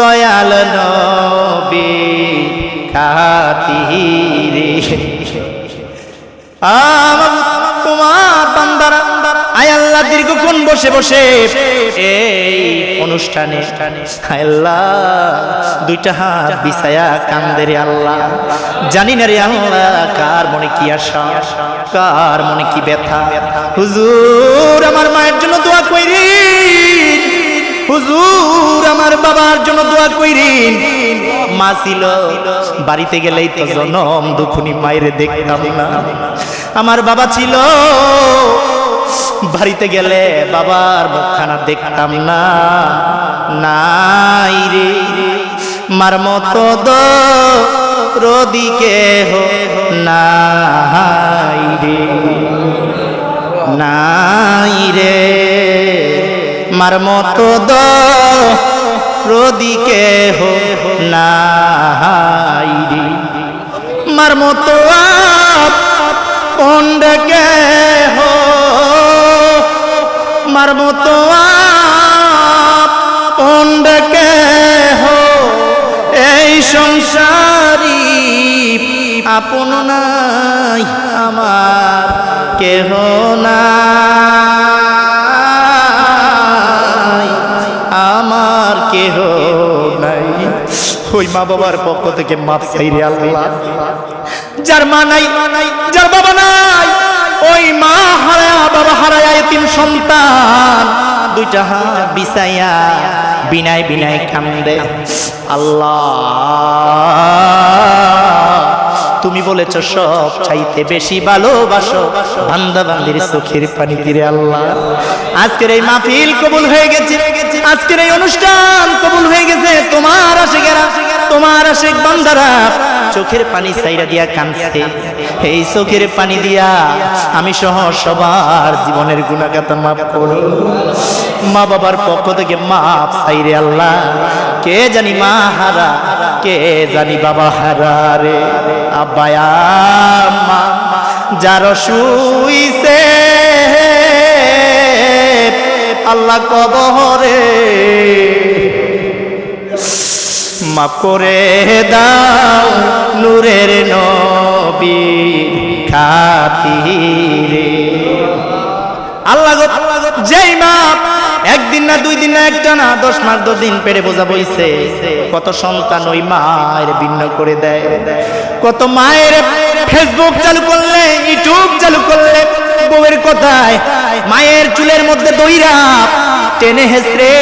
দয়াল নবী খাতিরে। তোমার বান্দারা আয় আল্লাহ দীর্ঘক্ষণ বসে বসে এই অনুষ্ঠানে আল্লাহ দুইটা হাত বিছায়া কান্দে রে আল্লাহ। জানি না রে আল্লাহ, কার মনে কি আশা, কার মনে কি ব্যথা। হুজুর, আমার মায়ের জন্য দোয়া কইরি হুজুর, আমার বাবার জন্য দোয়া কইরিন। মা ছিল, বাড়িতে গেলেই তো জনম, দুখুনি মায়ের দেখতাম না। আমার বাবা ছিল, বাড়িতে গেলে বাবার মুখখানা দেখতাম না। নাই রে, মার মতো রদিকে হো নাই রে। নাই রে, মার মতো দ রদিকে হো নাই মার মতো পন্ডকে হো মার মতো পন্ডকে হো এই সংসারী আপন নাই, আমার কেহ নাই। কেহ নাই। ওই মা বাবার পক্ষ থেকে মাপ চাইরে আল্লাহ। যার মা নাই, যার বাবা নাই, ওই মা হারায়া, বাবা হারায় তিন সন্তান। দুইটা হাত বিছাইয়া বিনায় বিনায় কান্দে। আল্লাহ। তুমি বলেছ, সব চাইতে বেশি ভালোবাসো। বান্দা বান্দির চোখের পানি দিরে আল্লাহ। আজকের এই মাহফিল কবুল হয়ে গেছে। আজকের এই অনুষ্ঠান কবুল হয়ে গেছে। তোমার আশেকেরা, তোমার আশেক বান্দারা, চোখের পানি সাইরা দিয়া কানছে এই চোখের পানি দিয়া আমি সহ সবার জীবনের গুণাগাতা মাফ করো মা বাবার পক্ষ থেকে মাফ চাইরে আল্লাহ। কে জানি মা হারা, কে জানি বাবা হারা রে। আব্বায়া, মা যার শুইছে। আল্লাহ কবরে মাফ করে দাও নূরের নবী খাতিরে। আল্লাহ যেই মাপ একদিন না, দুই দিন না, একটা না, দশ মাস, দশ দিন পেরে বোঝা বইছে। কত সন্তান ওই মায়ের ভিন্ন করে দেয়। কত মায়ের ফেসবুক চালু করলে ইউটিউব চালু করলে, বউয়ের কথায় মায়ের চুলের মধ্যে দইরা, টেনে হেসরে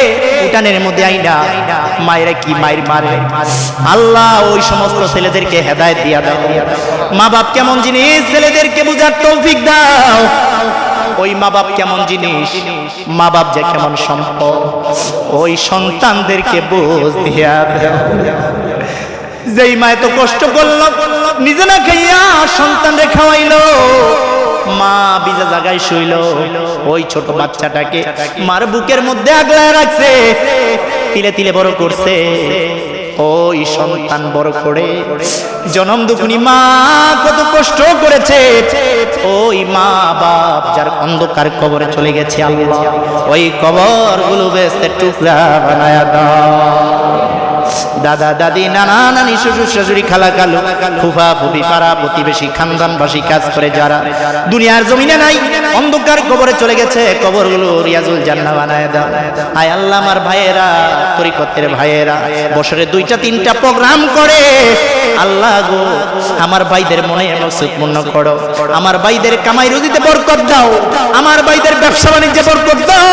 উঠানের মধ্যে আইনা। মায়েরা কি মায়ের মারে? আল্লাহ ওই সমস্ত ছেলেদেরকে হেদায় দিয়া দাও। মা বাপ কেমন জিনিস ছেলেদেরকে বুঝার তৌফিক দাও। ওই মা বাপ কেমন জিনিস? মা বাপ যে কেমন সম্পদ? ওই সন্তানদেরকে বুঝ দিয়া যেই মা তো কষ্ট করল, নিজে না খাইয়া সন্তানরে খাওয়াইলো। মা বিজা জায়গায় শুইল। ওই ছোট বাচ্চাটাকে মার বুকের মধ্যে আগলায় রাখছে, তিলে তিলে বড় করছে। ওই সন্তান বড় করে জনম দুখুনি মা কত কষ্ট করেছে। ওই মা বাপ যার অন্ধকার কবরে চলে গেছে আল্লাহ। ওই কবরগুলো বেসতে টুকরা বানায়া দাও। দাদা, দাদি, নানা, নানি, শ্বশুর, শাশুড়ি, খালা, কালু, ফুফা, ফুফি, পাড়া, প্রতিবেশী খানদানবাসী কাজ করে যারা। দুনিয়ার জমিনে নাই, অন্ধকার কবরে চলে গেছে, কবরগুলো রিয়াজুল জান্না বানায় দাও। আয় আল্লাহ, আমার ভাইয়েরা, তরিকতের ভাইয়েরা, বছরে দুইটা, তিনটা প্রোগ্রাম করে। আল্লাহ গো, আমার ভাইদের মনে মকসুদ পূর্ণ করো। আমার ভাইদের কামাই রুজিতে বরকত দাও। আমার ভাইদের ব্যবসা বাণিজ্যে বরকত দাও।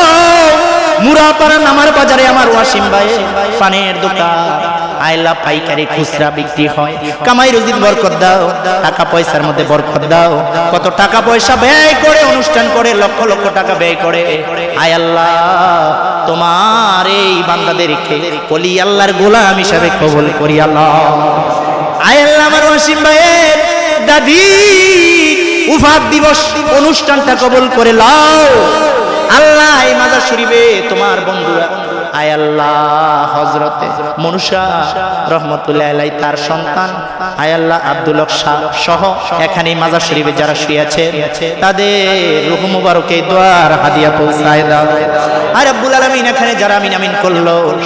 মুরাপাড়া নামার বাজারে আমার ওয়াসিম ভাই, পানের দোকান। আইলা পাইকারি খুচরা বিক্রি হয়। কামাই রুজির বরকত দাও টাকা পয়সার মধ্যে বরকত দাও। কত টাকা পয়সা ব্যয় করে অনুষ্ঠান করে লক্ষ লক্ষ টাকা ব্যয় করে। আয় আল্লাহ তোমার এই বান্দাদেরকে বলি আল্লাহর গোলাম হিসাবে কবুল করি আল্লাহ। আয় আল্লাহ আমার ওয়াসিম ভাইয়ের দাদি উফাত দিবস অনুষ্ঠানটা কবুল করে লাও। আল্লাহ এই মাজার শরীফে তোমার বন্ধুরা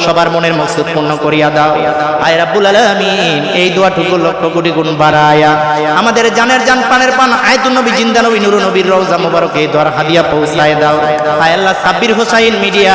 সবার মনের মকসুদ পূর্ণ করিয়া দাও। আয় রাব্বুল আলামিন, এই দোয়াটুকু লক্ষ কোটি গুণ বাড়ায়া। আমাদের জানের জান, পানের পান, আয়তুন নবী, জিন্দা নবী, নুরু নবীর রওজা মুবারক, দোয়ার হাদিয়া পৌঁছায় দাও। আয় আল্লাহ সাব্বির হোসাইন মিডিয়া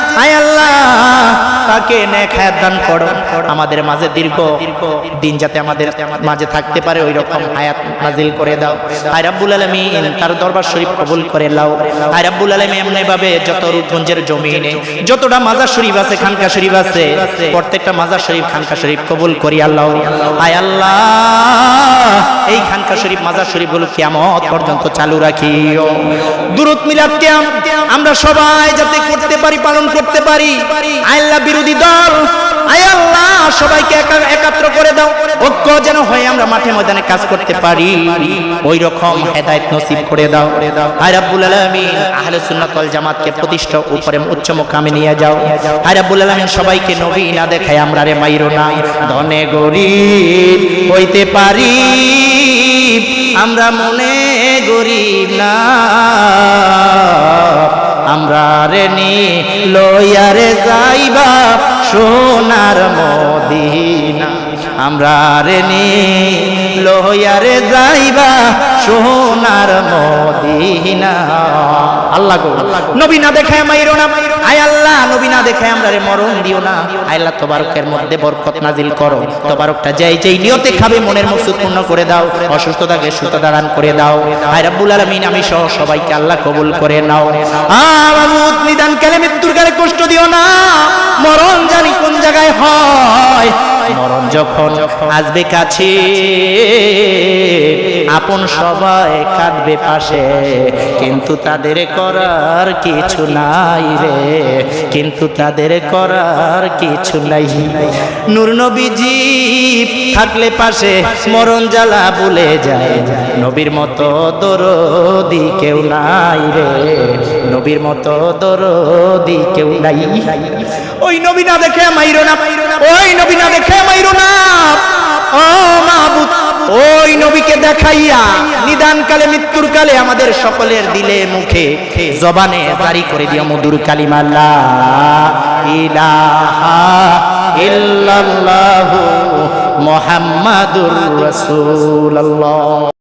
হায় আল্লাহ, তাকে নেক হায়াত দান করো। আমাদের মাঝে দীর্ঘ দিন যাতে আমাদের মাঝে থাকতে পারে ওই রকম হায়াত নাজিল করে দাও। আয় রাব্বুল আলামিন, তার দরবার শরীফ কবুল করে লাও আয় রাব্বুল আলামিন ভাবে যত রূপগঞ্জের জমিনে, যতটা মাজার শরীফ আছে, খানকা শরীফ আছে, প্রত্যেকটা মাজার শরীফ, খানকা শরীফ কবুল করি আল্লাহ। আয় আল্লাহ, এই খানকা শরীফ মাজার পর্যন্ত চালু দুরুদ মিলাদ আমরা সবাই যাতে করতে পারি, পালন করতে পারি। আল্লাহ বিরোধী দল আল্লাহ, সবাইকে একাত্র করে দাও। ঐক্য যেন হয়ে আমরা মাঠে ময়দানে কাজ করতে পারি। ওই রকম হেদায়েত নসিব করে দাও। আয় রাব্বুল আলামিন, আহলে সুন্নাত ওয়াল জামাতকে প্রতিষ্ঠা উপরে উচ্চ মুকামে নিয়ে যাও। আয় রাব্বুল আলামিন, সবাইকে নবী না দেখায় আমরা রে মাইরো না। ধনে গরিব হইতে পারি। আমরা মনে গরিব না। আমরা রে নি লইয়ারে যাইবা সোনার মদিনা। আমরা রে নি লইয়ারে যাইবা সোনার মদিনা। আল্লাহ নবী না দেখায় মাইরো না। আয় আল্লাহ, নবী না দেখে আমরা মরণ দিও না। আয় আল্লাহ, তোবারকের মধ্যে বরকত নাজিল করো। তোবারকটা যাই যেই নিয়তে খাবে, মনের মকসুদ পূর্ণ করে দাও। অসুস্থতাকে সুস্থতা দান করে দাও। আয় রাব্বুল আলামিন, আমি সহ সবাইকে আল্লাহ কবুল করে নাও। আমামুত নিদান কালে মৃত্যুর কালে কষ্ট দিও না। মরণ জানি কোন জায়গায় হয়? মরণ যখন আসবে কাছে, আপন সবাই কাঁদবে পাশে। কিন্তু তাদের করার কিছু নাই রে, কিন্তু তাদের করার কিছু নাই। নূর নবীজি থাকলে পাশে, মরণ জ্বালা ভুলে যায়। নবীর মতো দরদি কেউ নাই রে। নবীর মতো দরদি কেউ নাই। ওই নবী না দেখে মাইরো না। ওই নবী না দেখে মাইরো না। ও মাহবুব, ওই নবীকে দেখাইয়া নিদান কালে মৃত্যুর কালে আমাদের সকলের দিলে মুখে জবানে জারি করে দিও মধুর কালিমাল্লা ইলাহা ইল্লাল্লাহু মুহাম্মাদুর রাসূলুল্লাহ।